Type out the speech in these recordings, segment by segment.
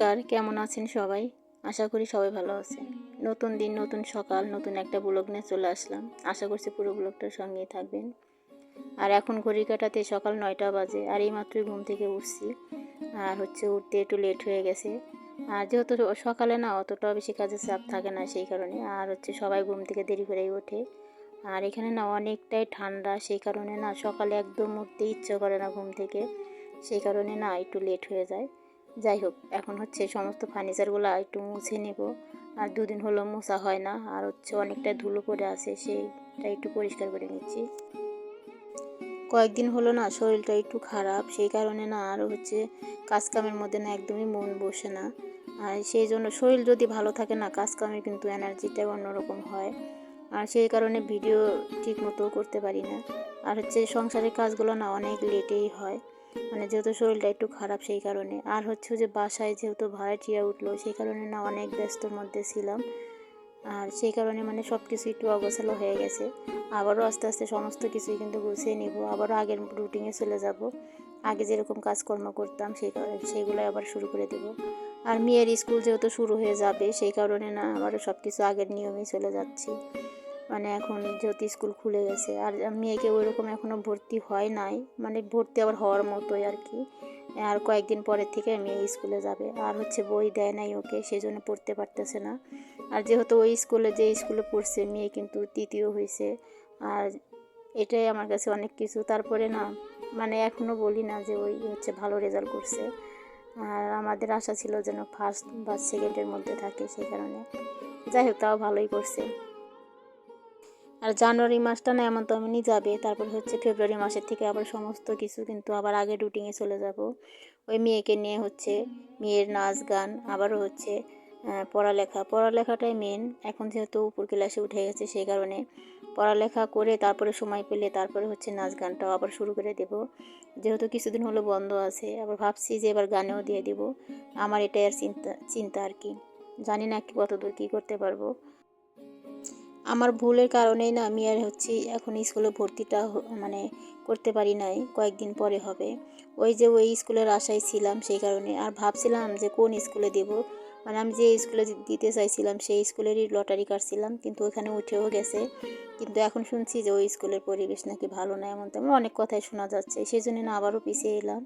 নমস্কার, কেমন আছেন সবাই? আশা করি সবাই ভালো আছেন। নতুন দিন, নতুন সকাল, নতুন একটা ব্লগ নিয়ে চলে আসলাম। আশা করছি পুরো ব্লগটার সঙ্গেই থাকবেন। আর এখন ঘড়ি কাটাতে সকাল নয়টা বাজে, আর এই মাত্রই ঘুম থেকে উঠছি। আর হচ্ছে উঠতে একটু লেট হয়ে গেছে। আর যেহেতু সকালে না অতটা বেশি কাজের চাপ থাকে না সেই কারণে, আর হচ্ছে সবাই ঘুম থেকে দেরি করেই ওঠে। আর এখানে না অনেকটাই ঠান্ডা, সেই কারণে না সকালে একদম উঠতে ইচ্ছে করে না ঘুম থেকে। সেই কারণে না একটু লেট হয়ে যায়। যাই হোক, এখন হচ্ছে সমস্ত ফার্নিচারগুলো একটু মুছে নেব। আর দুদিন হলো মোছা হয় না, আর হচ্ছে অনেকটা ধুলো পড়ে আছে, সেইটা একটু পরিষ্কার করে নিচ্ছি। কয়েকদিন হলো না, শরীরটা একটু খারাপ, সেই কারণে না আর হচ্ছে কাজ কামের মধ্যে না একদমই মন বসে না। আর সেই জন্য শরীর যদি ভালো থাকে না কাজ কামে কিন্তু এনার্জিটা অন্যরকম হয়। আর সেই কারণে ভিডিও ঠিক মতো করতে পারি না। আর হচ্ছে সংসারের কাজগুলো না অনেক লেটেই হয়। মানে যেহেতু শরীরটা একটু খারাপ সেই কারণে। আর হচ্ছে যে বাসায় যেহেতু ভাড়া ভাড়াটিয়া উঠল, সেই কারণে না অনেক ব্যস্তর মধ্যে ছিলাম। আর সেই কারণে মানে সব কিছু একটু অগোছালো হয়ে গেছে। আবারও আস্তে আস্তে সমস্ত কিছুই কিন্তু গুছিয়ে নিব। আবারও আগের রুটিনে চলে যাব। আগে যেরকম কাজকর্ম করতাম সেই কারণে সেইগুলো আবার শুরু করে দেব। আর মেয়ের স্কুল যেহেতু শুরু হয়ে যাবে, সেই কারণে না আবারও সব কিছু আগের নিয়মেই চলে যাচ্ছি। মানে এখন যেহেতু স্কুল খুলে গেছে, আর মেয়েকে ওইরকম এখনও ভর্তি হয় নাই মানে ভর্তি আবার হওয়ার মতোই আর কি। আর কয়েকদিন পরের থেকে মেয়ে স্কুলে যাবে, আর হচ্ছে বই দেয় নাই ওকে সেই জন্য পড়তে পারতেছে না। আর যেহেতু ওই স্কুলে যে স্কুলে পড়ছে, মেয়ে কিন্তু তৃতীয় হয়েছে, আর এটাই আমার কাছে অনেক কিছু। তারপরে না মানে এখনও বলি না যে ওই হচ্ছে ভালো রেজাল্ট করছে। আর আমাদের আশা ছিল যেন ফার্স্ট বা সেকেন্ডের মধ্যে থাকে সেই কারণে। যাই হোক, তাও ভালোই করছে। আর জানুয়ারি মাসটা না, এমন তেমনই যাবে তারপর হচ্ছে ফেব্রুয়ারি মাসের থেকে আবার সমস্ত কিছু কিন্তু আবার আগে রুটিনে চলে যাব। ওই মেয়েকে নিয়ে হচ্ছে মেয়ের নাচ গান, আবারও হচ্ছে পড়ালেখা। পড়ালেখাটাই মেন এখন যেহেতু উপর ক্লাসে উঠে গেছে, সেই কারণে পড়ালেখা করে তারপরে সময় পেলে তারপরে হচ্ছে নাচ গানটাও আবার শুরু করে দেব। যেহেতু কিছুদিন হলো বন্ধ আছে, আবার ভাবছি যে এবার গানেও দিয়ে দিব। আমার এটাই আর চিন্তা চিন্তা আর কি। জানি না কি কতদূর কী করতে পারব। আমার ভুলের কারণেই না আমি আর হচ্ছে এখন স্কুলে ভর্তিটা মানে করতে পারি নাই, কয়েকদিন পরে হবে। ওই যে ওই স্কুলের আশায় ছিলাম সেই কারণে, আর ভাবছিলাম যে কোন স্কুলে দেব? মানে আমি যে স্কুলে দিতে চাইছিলাম সেই স্কুলেরই লটারি কাটছিলাম, কিন্তু ওখানে উঠেও গেছে। কিন্তু এখন শুনছি যে ওই স্কুলের পরিবেশ নাকি ভালো না, এমন তেমন অনেক কথাই শোনা যাচ্ছে, সেই জন্য না আবারও পিছিয়ে এলাম।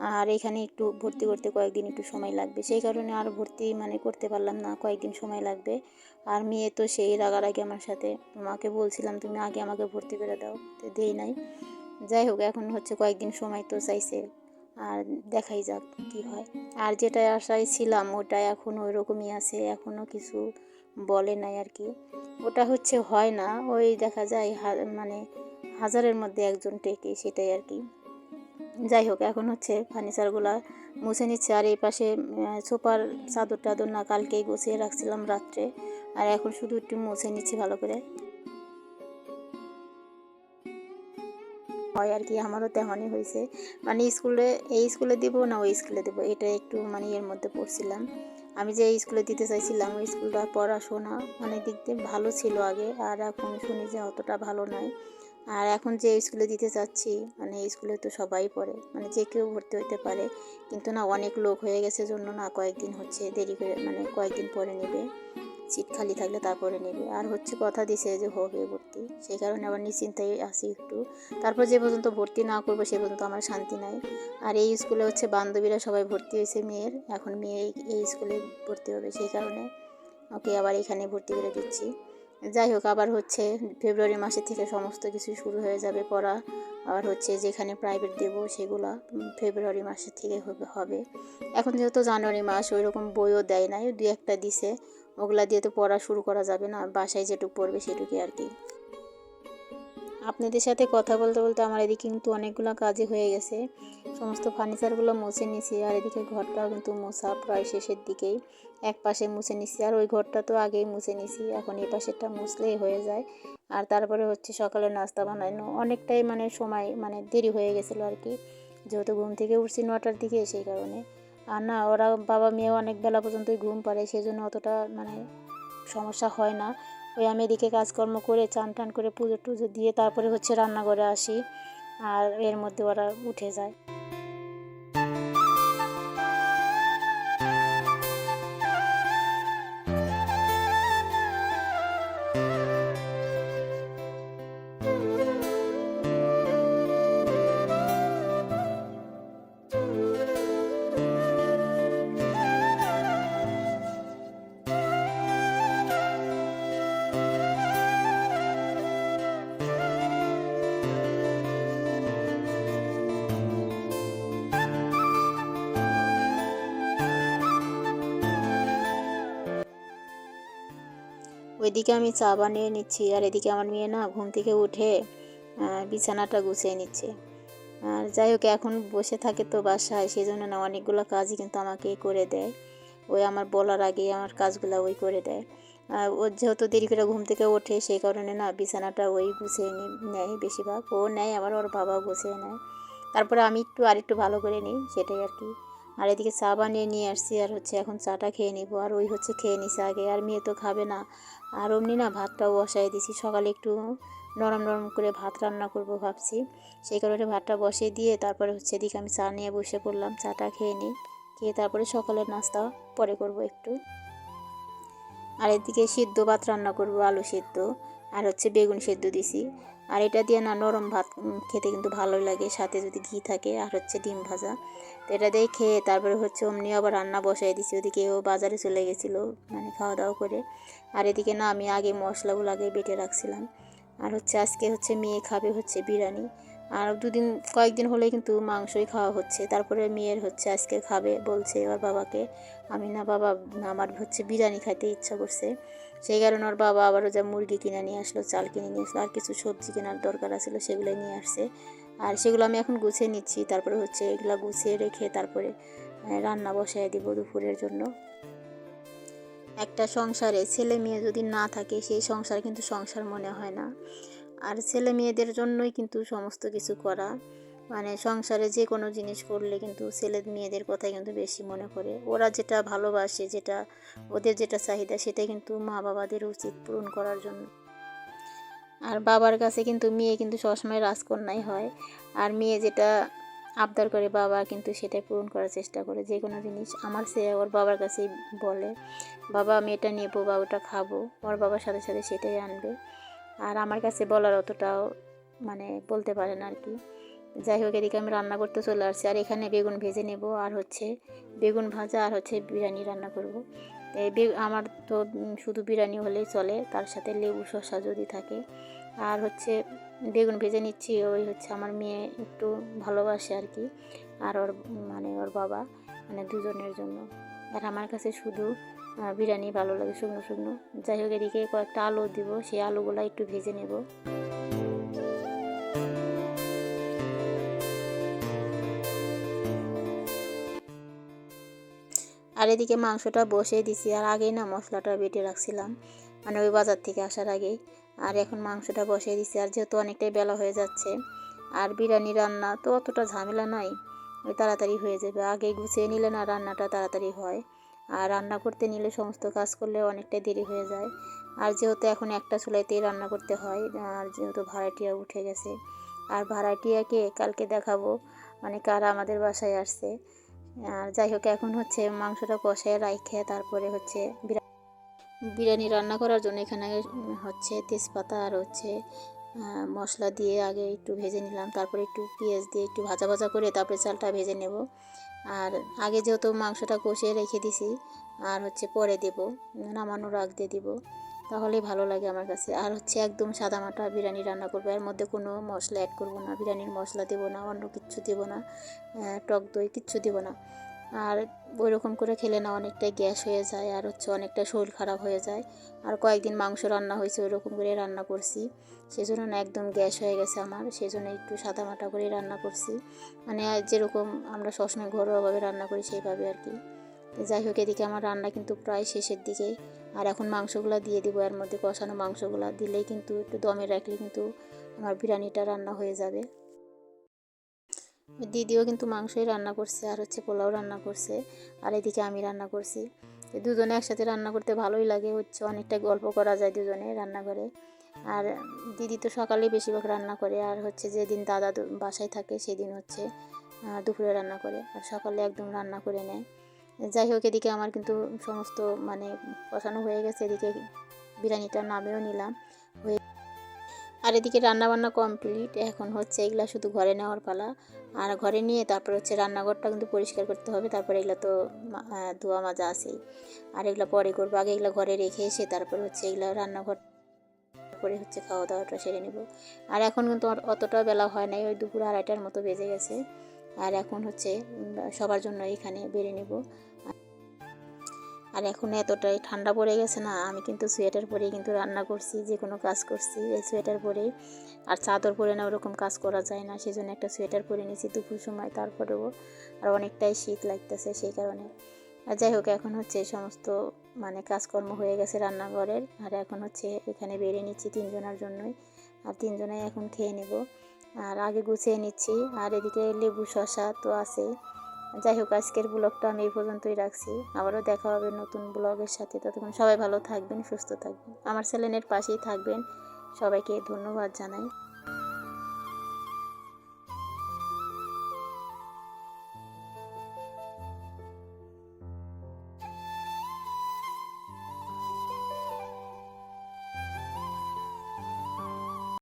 আর এখানে একটু ভর্তি করতে কয়েকদিন একটু সময় লাগবে। সেই কারণে আর ভর্তি মানে করতে পারলাম না, কয়েকদিন সময় লাগবে। আর মেয়ে তো সেই রাগার আগে আমার সাথে। মাকে বলছিলাম তুমি আগে আমাকে ভর্তি করে দাও, তো দেই নাই। যাই হোক, এখন হচ্ছে কয়েকদিন সময় তো চাইছে। আর দেখাই যাক কি হয়। আর যেটা আশায় ছিলাম ওটা এখন ওই রকমই আছে এখনও কিছু বলে নাই আর কি। ওটা হচ্ছে হয় না, ওই দেখা যায় মানে হাজারের মধ্যে একজন টেকে, সেটাই আর কি। যাই হোক, এখন হচ্ছে ফার্নিচারগুলো মুছে নিচ্ছে। আর এই পাশে সোফার চাদর টাদর না কালকেই গুছিয়ে রাখছিলাম রাত্রে। আর এখন শুধু একটু মুছে নিচ্ছি ভালো করে। হয় আর কি, আমারও তেমনই হয়েছে। মানে স্কুলে, এই স্কুলে দিব না ওই স্কুলে দেবো, এটা একটু মানে এর মধ্যে পড়ছিলাম। আমি যে স্কুলে দিতে চাইছিলাম, ওই স্কুলটা পড়াশোনা অনেক দিক দিয়ে ভালো ছিল আগে, আর এখন শুনি যে অতটা ভালো নয় আর এখন যে স্কুলে দিতে চাচ্ছি মানে স্কুলে তো সবাই পড়ে মানে যে কেউ ভর্তি হতে পারে। কিন্তু না, অনেক লোক হয়ে গেছে জন্য না কয়েকদিন হচ্ছে দেরি করে মানে কয়েকদিন পরে নেবে। সিট খালি থাকলে তারপরে নেবে। আর হচ্ছে কথা দিছে যে হবে ভর্তি। সেই কারণে আবার নিশ্চিন্তায় আসি একটু। তারপর যে পর্যন্ত ভর্তি না করব, সে পর্যন্ত আমার শান্তি নাই। আর এই স্কুলে হচ্ছে বান্ধবীরা সবাই ভর্তি হয়েছে, মেয়ের। এখন মেয়ে এই স্কুলে ভর্তি হবে, সেই কারণে ওকে আবার এখানে ভর্তি করে দিচ্ছি। যাই হোক, আবার হচ্ছে ফেব্রুয়ারি মাসের থেকে সমস্ত কিছু শুরু হয়ে যাবে পড়া। আবার হচ্ছে যেখানে প্রাইভেট দেব সেগুলো ফেব্রুয়ারি মাসের থেকে হবে এখন যেহেতু জানুয়ারি মাস ওই রকম বইও দেয় নাই, দুই একটা দিছে। ওগুলা দিয়ে তো পড়া শুরু করা যাবে না, বাসায় যেটুকু পড়বে সেটুকুই আর কি। আপনাদের সাথে কথা বলতে বলতে আমার এদিকে কিন্তু অনেকগুলো কাজই হয়ে গেছে। সমস্ত ফার্নিচারগুলো মুছে নিছি আর এদিকে ঘরটাও কিন্তু মোছা প্রায় শেষের দিকেই। এক পাশে মুছে নিছি আর ওই ঘরটা তো আগেই মুছে নিছি, এখন এই পাশেরটা মুছলেই হয়ে যায়। আর তারপরে হচ্ছে সকালে নাস্তা বানানো, অনেকটাই মানে সময় মানে দেরি হয়ে গেছিল আর কি। যেহেতু ঘুম থেকে উঠছি নটার দিকে সেই কারণে। আর না, ওরা বাবা মেয়েও অনেক বেলা পর্যন্তই ঘুম পারে সেই জন্য অতটা মানে সমস্যা হয় না। ওই আমি এদিকে কাজকর্ম করে চান টান করে পুজো টুজো দিয়ে তারপরে হচ্ছে রান্নাঘরে আসি। আর এর মধ্যে ওরা উঠে যায়। ওইদিকে আমি চা বানিয়ে নিচ্ছি, আর এদিকে আমার মেয়ে না ঘুম থেকে উঠে বিছানাটা গুছিয়ে নিচ্ছে। আর যাই হোক, এখন বসে থাকে তো বাসায় সেই জন্য না অনেকগুলো কাজই কিন্তু আমাকে করে দেয়। ওই আমার বলার আগে আমার কাজগুলো ওই করে দেয়। আর ও যেহেতু দেরি করে ঘুম থেকে ওঠে, সেই কারণে না বিছানাটা ওই গুছিয়ে নেয় বেশিরভাগ। ও নেয়, আবার ওর বাবাও গুছিয়ে নেয়। তারপরে আমি একটু আরেকটু ভালো করে নিই, সেটাই আর কি। আর এদিকে চা বানিয়ে নিয়ে আসছি আর হচ্ছে এখন চাটা খেয়ে নিবো। আর ওই হচ্ছে খেয়ে নিছে আগে, আর মেয়ে তো খাবে না। আর অমনি না ভাতটাও বসাই দিছি। সকালে একটু নরম নরম করে ভাত রান্না করব ভাবছি। সেই কারণে ভাতটা বসিয়ে দিয়ে তারপরে হচ্ছে এদিকে আমি চা নিয়ে বসে পড়লাম, চাটা খেয়ে নিই। খেয়ে তারপরে সকালের নাস্তা পরে করব একটু। আর এদিকে সিদ্ধ ভাত রান্না করব, আলু সিদ্ধ। আর হচ্ছে বেগুন সিদ্ধ দিছি। আর এটা দিয়ে না নরম ভাত খেতে কিন্তু ভালো লাগে, সাথে যদি ঘি থাকে। আর হচ্ছে ডিম ভাজা। এটা দিয়ে খেয়ে তারপরে হচ্ছে অমনি আবার রান্না বসাই দিছি, ওদিকে ও বাজারে চলে গেছিল মানে খাওয়া দাওয়া করে। আর এদিকে না আমি আগে মশলাগুলো আগে বেটে রাখছিলাম। আর হচ্ছে আজকে হচ্ছে মেয়ে খাবে হচ্ছে বিরিয়ানি। আর দুদিন, কয়েকদিন হলে কিন্তু মাংসই খাওয়া হচ্ছে। তারপরে মেয়ের হচ্ছে আজকে খাবে বলছে ওর বাবাকে। আমি না, বাবা আমার হচ্ছে বিরিয়ানি খাইতে ইচ্ছা করছে। সেই কারণে ওর বাবা আবারও যা মুরগি কিনে নিয়ে আসলো, চাল কিনে নিয়ে আসলো, আর কিছু সবজি কেনার দরকার আছিল সেগুলো নিয়ে আসছে। আর সেগুলো আমি এখন গুছিয়ে নিচ্ছি। তারপরে হচ্ছে এগুলো গুছিয়ে রেখে তারপরে রান্না বসাই দিব দুপুরের জন্য। একটা সংসারে ছেলে মেয়ে যদি না থাকে, সেই সংসার কিন্তু সংসার মনে হয় না। আর ছেলে মেয়েদের জন্যই কিন্তু সমস্ত কিছু করা। মানে সংসারে যে কোনো জিনিস করলে কিন্তু ছেলে মেয়েদের কথাই কিন্তু বেশি মনে করে ওরা যেটা ভালোবাসে, যেটা, ওদের যেটা চাহিদা সেটা কিন্তু মা বাবাদের উচিত পূরণ করার জন্য। আর বাবার কাছে কিন্তু মেয়ে কিন্তু সবসময় রাজকন্যাই হয়। আর মেয়ে যেটা আবদার করে বাবা কিন্তু সেটাই পূরণ করার চেষ্টা করে, যে কোনো জিনিস। আমার সে ওর বাবার কাছেই বলে, বাবা, আমি এটা নেব বা ওটা খাব। ওর বাবার সাথে সাথে সেটাই আনবে। আর আমার কাছে বলার অতটাও মানে বলতে পারে না আর কি যাই হোক, এদিকে আমি রান্না করতে চলে আসছি। আর এখানে বেগুন ভেজে নেব। আর হচ্ছে বেগুন ভাজা আর হচ্ছে বিরিয়ানি রান্না করব। আমার তো শুধু বিরিয়ানি হলেই চলে, তার সাথে লেবু শসা যদি থাকে। আর হচ্ছে বেগুন ভেজে নিচ্ছি, ওই হচ্ছে আমার মেয়ে একটু ভালোবাসে আর কি, আর ওর মানে ওর বাবা মানে দুজনের জন্য। আর আমার কাছে শুধু বিরিয়ানি ভালো লাগে শুকনো শুকনো। যাই হোক, এদিকে কয়েকটা আলু দিব, সেই আলুগুলো একটু ভেজে নেব। আর এদিকে মাংসটা বসিয়ে দিছি, আর আগেই না মশলাটা বেটে রাখছিলাম মানে ওই বাজার থেকে আসার আগেই। আর এখন মাংসটা বসিয়ে দিছি, আর যেহেতু অনেকটাই বেলা হয়ে যাচ্ছে, আর বিরিয়ানি রান্না তো অতটা ঝামেলা নয় ওই তাড়াতাড়ি হয়ে যাবে। আগে গুছিয়ে নিলে না রান্নাটা তাড়াতাড়ি হয়, আর রান্না করতে নিলে সমস্ত কাজ করলে অনেকটাই দেরি হয়ে যায়। আর যেহেতু এখন একটা চুলাইতেই রান্না করতে হয়, আর যেহেতু ভাড়াটিয়া উঠে গেছে, আর ভাড়াটিয়াকে কালকে দেখাবো মানে কারা আমাদের বাসায় আসছে আর যাই হোক, এখন হচ্ছে মাংসটা কষায় রাইখে তারপরে হচ্ছে বিরা- বিরিয়ানি রান্না করার জন্য এখানে হচ্ছে তেজপাতা আর হচ্ছে মশলা দিয়ে আগে একটু ভেজে নিলাম, তারপরে একটু পেঁয়াজ দিয়ে একটু ভাজা ভাজা করে তারপরে চালটা ভেজে নেব। আর আগে যেহেতু মাংসটা কষিয়ে রেখে দিছি, আর হচ্ছে পরে দেব, নামানোর আগ দিয়ে দিব। তাহলে ভালো লাগে আমার কাছে। আর হচ্ছে একদম সাদামাটা বিরিয়ানি রান্না করব। এর মধ্যে কোনো মশলা অ্যাড করব না। বিরিয়ানির মশলা দেবো না, অন্য কিচ্ছু দেবো না। টক দই কিচ্ছু দেবো না। আর ওই রকম করে খেলে না অনেকটাই গ্যাস হয়ে যায় আর হচ্ছে অনেকটা শরীর খারাপ হয়ে যায়। আর কয়েকদিন মাংস রান্না হয়েছে ওই রকম করে রান্না করছি। সেজন্য না একদম গ্যাস হয়ে গেছে আমার। সেজন্য একটু সাদা মাটা করে রান্না করছি। মানে যেরকম আমরা সবসময় ঘরোয়াভাবে রান্না করি সেইভাবে আর কি। তো যাই হোক, এদিকে আমার রান্না কিন্তু প্রায় শেষের দিকে। আর এখন মাংসগুলো দিয়ে দিব, এর মধ্যে কষানো মাংসগুলো দিলেই কিন্তু একটু দমে রাখলে কিন্তু আমার বিরিয়ানিটা রান্না হয়ে যাবে। দিদিও কিন্তু মাংসই রান্না করছে আর হচ্ছে পোলাও রান্না করছে, আর এদিকে আমি রান্না করছি। দুজনে একসাথে রান্না করতে ভালোই লাগে, হচ্ছে অনেকটা গল্প করা যায় দুজনে রান্নাঘরে। আর দিদি তো সকালে বেশিরভাগ রান্না করে, আর হচ্ছে যেদিন দাদা বাসায় থাকে সেদিন হচ্ছে দুপুরে রান্না করে, আর সকালে একদম রান্না করে নেয়। যাই হোক, এদিকে আমার কিন্তু সমস্ত মানে কষানো হয়ে গেছে। এদিকে বিরিয়ানিটা নামেও নিলাম। হয়ে আর এদিকে রান্না বান্না কমপ্লিট এখন হচ্ছে এগুলা শুধু ঘরে নেওয়ার পালা। আর ঘরে নিয়ে তারপর হচ্ছে রান্নাঘরটা কিন্তু পরিষ্কার করতে হবে। তারপরে এগুলো তো ধোয়া মাজা আছেই। আর এগুলো পরে করব। আগে এগুলো ঘরে রেখে এসে তারপরে হচ্ছে এগুলো রান্নাঘর করে হচ্ছে খাওয়া দাওয়াটা সেরে নেব। আর এখন কিন্তু অতটা বেলা হয় নাই। ওই দুপুর আড়াইটার মতো বেজে গেছে। আর এখন হচ্ছে সবার জন্য এখানে বেড়ে নেব। আর এখন এতটাই ঠান্ডা পড়ে গেছে না, আমি কিন্তু সোয়েটার পরেই কিন্তু রান্না করছি, যে কোনো কাজ করছি, এই সোয়েটার পরেই। আর চাদর পরে না ওরকম কাজ করা যায় না সেই জন্য একটা সোয়েটার পরে নিয়েছি দুপুর সময়, তারপরেও আর অনেকটাই শীত লাগতেছে সেই কারণে। আর যাই হোক, এখন হচ্ছে সমস্ত মানে কাজকর্ম হয়ে গেছে রান্নাঘরের, আর এখন হচ্ছে এখানে বেড়ে নিচ্ছি তিনজনের জন্যই, আর তিনজনেই এখন খেয়ে নেব। আর আগে গুছিয়ে নিচ্ছি, আর এদিকে লেবু শশা তো আছেই। যাই হোক, আজকের ব্লগটা আমি এই পর্যন্তই রাখছি। আবারও দেখা হবে নতুন ব্লগের সাথে। ততক্ষণ সবাই ভালো থাকবেন, সুস্থ থাকবেন। আমার চ্যানেলের পাশেই থাকবেন। সবাইকে ধন্যবাদ জানাই।